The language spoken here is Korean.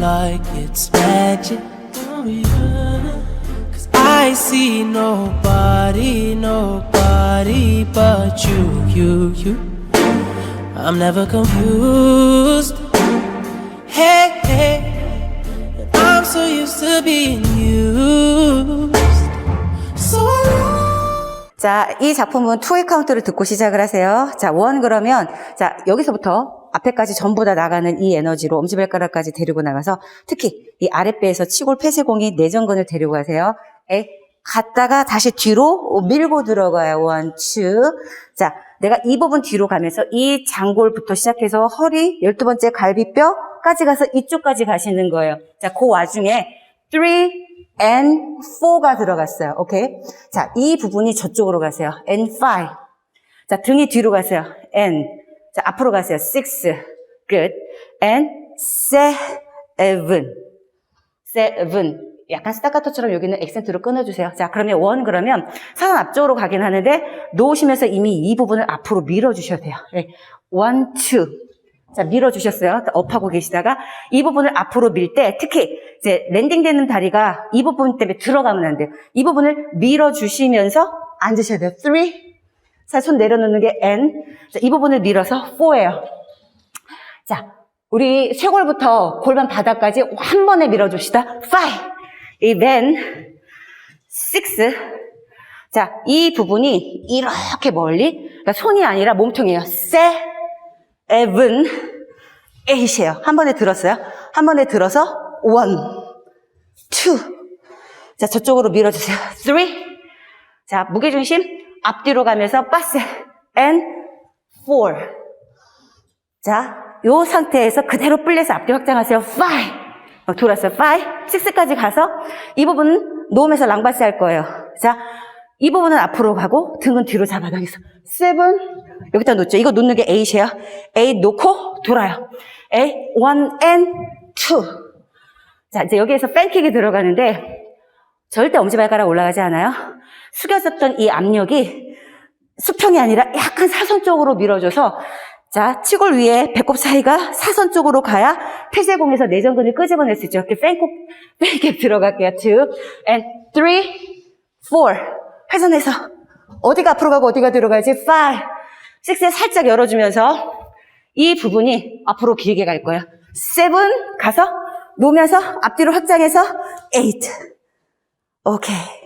like it's magic. Oh yeah. Cause I see nobody, nobody but you, you, you. I'm never confused. Hey, hey. I'm so used to being used. So long. 자, 이 작품은 투의 카운트를 듣고 시작을 하세요. 자, 원 그러면, 자, 여기서부터 앞에까지 전부 다 나가는 이 에너지로 엄지발가락까지 데리고 나가서 특히 이 아랫배에서 치골 폐쇄공이 내전근을 데리고 가세요. 에, 갔다가 다시 뒤로 밀고 들어가요. 원, 투. 자, 내가 이 부분 뒤로 가면서 이 장골부터 시작해서 허리, 열두 번째 갈비뼈까지 가서 이쪽까지 가시는 거예요. 자, 그 와중에 3 and 4가 들어갔어요. 오케이? 자, 이 부분이 저쪽으로 가세요. and 5. 자, 등이 뒤로 가세요. and. 자, 앞으로 가세요. 6. good. and 7. 7. 약간 스타카토처럼 여기는 액센트로 끊어주세요. 자, 그러면 원 그러면 사선 앞쪽으로 가긴 하는데 놓으시면서 이미 이 부분을 앞으로 밀어주셔야 돼요. 네. one, two. 자, 밀어주셨어요. 업하고 계시다가 이 부분을 앞으로 밀 때 특히 이제 랜딩되는 다리가 이 부분 때문에 들어가면 안 돼요. 이 부분을 밀어주시면서 앉으셔야 돼요. three. 자, 손 내려놓는 게 n. 자, 이 부분을 밀어서 four예요. 자, 우리 쇄골부터 골반 바닥까지 한 번에 밀어줍시다. five. 이 then six. 자, 이 부분이 이렇게 멀리, 그러니까 손이 아니라 몸통이에요. seven, eight이에요. 한 번에 들었어요. 한 번에 들어서 one, two. 자, 저쪽으로 밀어주세요. three. 자, 무게중심 앞뒤로 가면서 빠세 and four. 자, 요 상태에서 그대로 불려서 앞뒤 확장하세요. five. 어, 돌았어요. five, six까지 가서 이 부분은 놓으면서 랑바스 할 거예요. 자, 이 부분은 앞으로 가고 등은 뒤로 잡아당겨서 seven. 여기다 놓죠. 이거 놓는 게 eight이에요. eight 놓고 돌아요. eight, one and two. 자, 이제 여기에서 팬킥이 들어가는데 절대 엄지발가락 올라가지 않아요. 숙여졌던 이 압력이 수평이 아니라 약간 사선 쪽으로 밀어줘서 자, 치골 위에 배꼽 사이가 사선 쪽으로 가야 폐쇄공에서 내전근을 끄집어낼 수 있죠. 이렇게 뺑콕, 뺑게 들어갈게요. two, and three, four. 회전해서 어디가 앞으로 가고 어디가 들어가야지 five, six에 살짝 열어주면서 이 부분이 앞으로 길게 갈 거예요. seven 가서 놓으면서 앞뒤로 확장해서 eight. 오케이.